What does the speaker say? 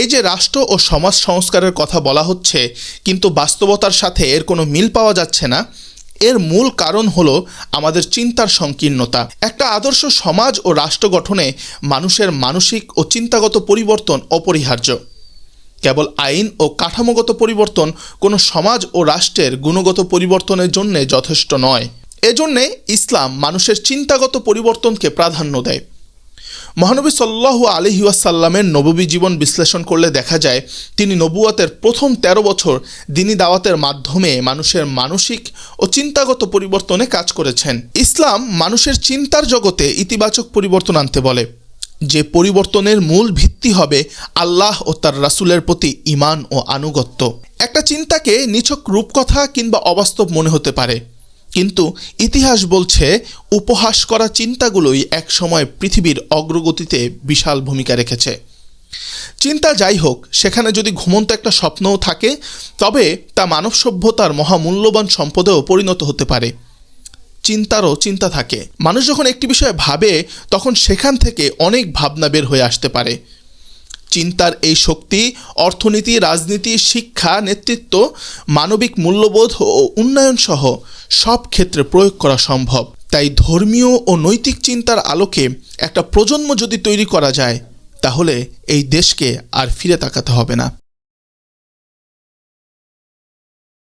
এই যে রাষ্ট্র ও সমাজ সংস্কারের কথা বলা হচ্ছে, কিন্তু বাস্তবতার সাথে এর কোনো মিল পাওয়া যাচ্ছে না, এর মূল কারণ হলো আমাদের চিন্তার সংকীর্ণতা। একটা আদর্শ সমাজ ও রাষ্ট্র গঠনে মানুষের মানসিক ও চিন্তাগত পরিবর্তন অপরিহার্য। কেবল আইন ও কাঠামোগত পরিবর্তন কোনো সমাজ ও রাষ্ট্রের গুণগত পরিবর্তনের জন্য যথেষ্ট নয়। এজন্যে ইসলাম মানুষের চিন্তাগত পরিবর্তনকে প্রাধান্য দেয়। মহানবী সাল্লাহু আলহি ওয়াসাল্লামের নববী জীবন বিশ্লেষণ করলে দেখা যায়, তিনি নবুয়াতের প্রথম ১৩ বছর দিনী দাওয়াতের মাধ্যমে মানুষের মানসিক ও চিন্তাগত পরিবর্তনে কাজ করেছেন। ইসলাম মানুষের চিন্তার জগতে ইতিবাচক পরিবর্তন আনতে বলে। যে পরিবর্তনের মূল ভিত্তি হবে আল্লাহ ও তার রাসূলের প্রতি ইমান ও আনুগত্য। একটা চিন্তাকে নিছক রূপকথা কিংবা অবাস্তব মনে হতে পারে। কিন্তু ইতিহাস বলছে, উপহাস করা চিন্তাগুলোই একসময় পৃথিবীর অগ্রগতিতে বিশাল ভূমিকা রেখেছে। চিন্তা যাই হোক, সেখানে যদি ঘুমন্ত একটা স্বপ্নও থাকে, তবে তা মানব সভ্যতার মহামূল্যবান সম্পদেও পরিণত হতে পারে। চিন্তারও চিন্তা থাকে। মানুষ যখন একটি বিষয়ে ভাবে, তখন সেখান থেকে অনেক ভাবনা বের হয়ে আসতে পারে। চিন্তার এই শক্তি, অর্থনীতি, রাজনীতি, শিক্ষা, নেতৃত্ব, মানবিক মূল্যবোধ ও উন্নয়ন সহ সব ক্ষেত্রে প্রয়োগ করা সম্ভব। তাই ধর্মীয় ও নৈতিক চিন্তার আলোকে একটা প্রজন্ম যদি তৈরি করা যায়, তাহলে এই দেশকে আর ফিরে তাকাতে হবে না।